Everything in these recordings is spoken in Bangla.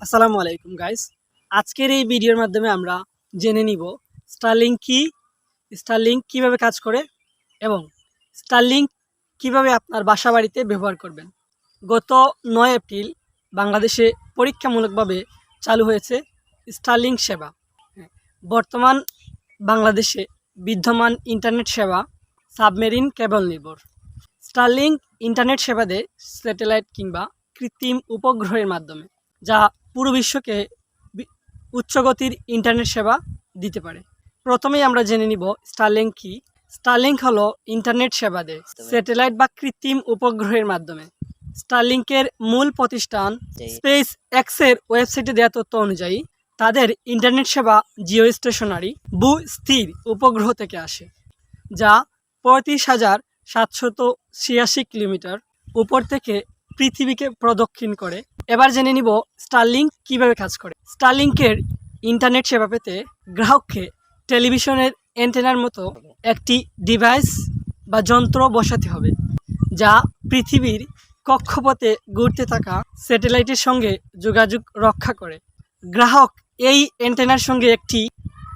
আসসালামু আলাইকুম গাইস আজকের এই ভিডিওর মাধ্যমে আমরা জেনে নিব স্টারলিংক কি স্টারলিংক কীভাবে কাজ করে এবং স্টারলিংক কীভাবে আপনার বাসা বাড়িতে ব্যবহার করবেন। গত নয় এপ্রিল বাংলাদেশে পরীক্ষামূলকভাবে চালু হয়েছে স্টারলিংক সেবা। বর্তমান বাংলাদেশে বিদ্যমান ইন্টারনেট সেবা সাবমেরিন কেবল নির্ভর। স্টারলিংক ইন্টারনেট সেবা দেয় স্যাটেলাইট কিংবা কৃত্রিম উপগ্রহের মাধ্যমে যা পুরো বিশ্বকে উচ্চগতির ইন্টারনেট সেবা দিতে পারে। প্রথমেই আমরা জেনে নিব স্টারলিংক কি। স্টারলিংক হলো ইন্টারনেট সেবা দেয় স্যাটেলাইট বা কৃত্রিম উপগ্রহের মাধ্যমে। স্টারলিংকের মূল প্রতিষ্ঠান স্পেস এক্সের ওয়েবসাইটে দেওয়া তথ্য অনুযায়ী তাদের ইন্টারনেট সেবা জিও স্টেশনারি ভূ স্থির উপগ্রহ থেকে আসে যা পঁয়ত্রিশ হাজার সাতশত ছিয়াশি কিলোমিটার উপর থেকে পৃথিবীকে প্রদক্ষিণ করে। এবার জেনে নিব স্টারলিংক কীভাবে কাজ করে। স্টারলিংকের ইন্টারনেট সেবা পেতে গ্রাহককে টেলিভিশনের অ্যান্টেনার মতো একটি ডিভাইস বা যন্ত্র বসাতে হবে, যা পৃথিবীর কক্ষপথে ঘুরতে থাকা স্যাটেলাইটের সঙ্গে যোগাযোগ রক্ষা করে। গ্রাহক এই অ্যান্টেনার সঙ্গে একটি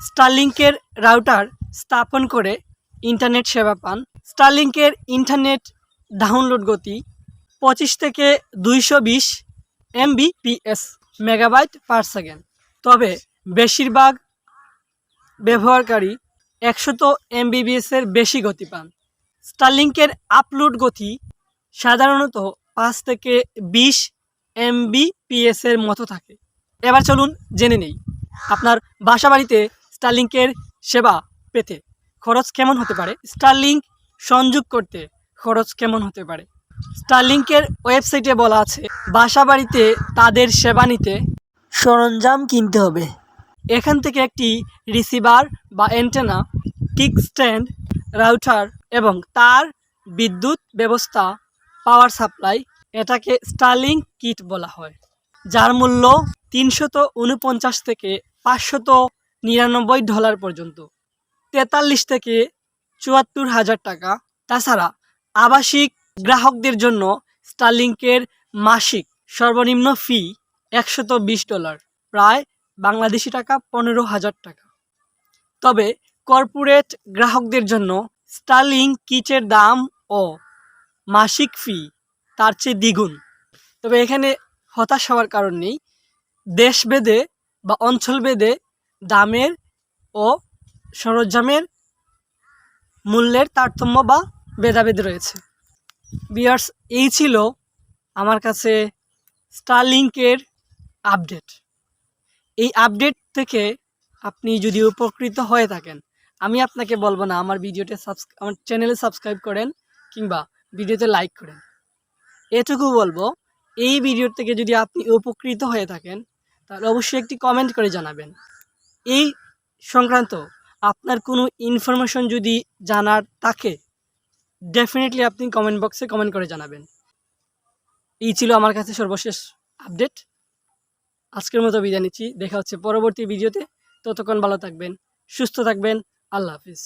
স্টারলিংকের রাউটার স্থাপন করে ইন্টারনেট সেবা পান। স্টারলিংকের ইন্টারনেট ডাউনলোড গতি পঁচিশ থেকে দুইশো বিশ এমবিপিএস মেগাবাইট পার সেকেন্ড। তবে বেশিরভাগ ব্যবহারকারী একশত এমবিবিএসের বেশি গতি পান। স্টারলিংকের আপলোড গতি সাধারণত পাঁচ থেকে বিশ এমবিপিএস এর মতো থাকে। এবার চলুন জেনে নেই, আপনার বাসা বাড়িতে স্টারলিংকের সেবা পেতে খরচ কেমন হতে পারে? স্টারলিংক সংযোগ করতে খরচ কেমন হতে পারে? স্টারলিংকের ওয়েবসাইটে বলা আছে বাসা বাড়িতে তাদের সেবা নিতে সরঞ্জাম কিনতে হবে। এখান থেকে একটি রিসিভার বা অ্যান্টেনা কিক স্ট্যান্ড রাউটার এবং তার বিদ্যুৎ ব্যবস্থা, পাওয়ার সাপ্লাই এটাকে স্টারলিংক কিট বলা হয়, যার মূল্য তিনশত উনপঞ্চাশ থেকে পাঁচশত নিরানব্বই ডলার পর্যন্ত, তেতাল্লিশ থেকে চুয়াত্তর হাজার টাকা। তাছাড়া আবাসিক গ্রাহকদের জন্য স্টারলিংকের মাসিক সর্বনিম্ন ফি একশত বিশ ডলার, প্রায় বাংলাদেশি টাকা পনেরো হাজার টাকা। তবে কর্পোরেট গ্রাহকদের জন্য স্টারলিং কিচের দাম ও মাসিক ফি তার চেয়ে দ্বিগুণ। তবে এখানে হতাশ হওয়ার কারণ নেই। দেশভেদে বা অঞ্চলভেদে দামের ও সরঞ্জামের মূল্যের তারতম্য বা ভেদাভেদ রয়েছে। বিয়ার্স, এই ছিল আমার কাছে স্টারলিংকের আপডেট এই আপডেট থেকে আপনি যদি উপকৃত হয়ে থাকেন, আমি আপনাকে বলব না আমার ভিডিওতে সাবস আমার চ্যানেলে সাবস্ক্রাইব করেন কিংবা ভিডিওতে লাইক করেন। এটুকু বলব, এই ভিডিওর থেকে যদি আপনি উপকৃত হয়ে থাকেন, তাহলে অবশ্যই একটি কমেন্ট করে জানাবেন। এই সংক্রান্ত আপনার কোনো ইনফরমেশন যদি জানার থাকে ডেফিনেটলি আপনি কমেন্ট বক্সে কমেন্ট করে জানাবেন। এই ছিল আমার কাছে সর্বশেষ আপডেট আজকের মতো বিদায় নিচ্ছি। দেখা হচ্ছে পরবর্তী ভিডিওতে। ততক্ষণ ভালো থাকবেন, সুস্থ থাকবেন। আল্লাহ হাফিজ।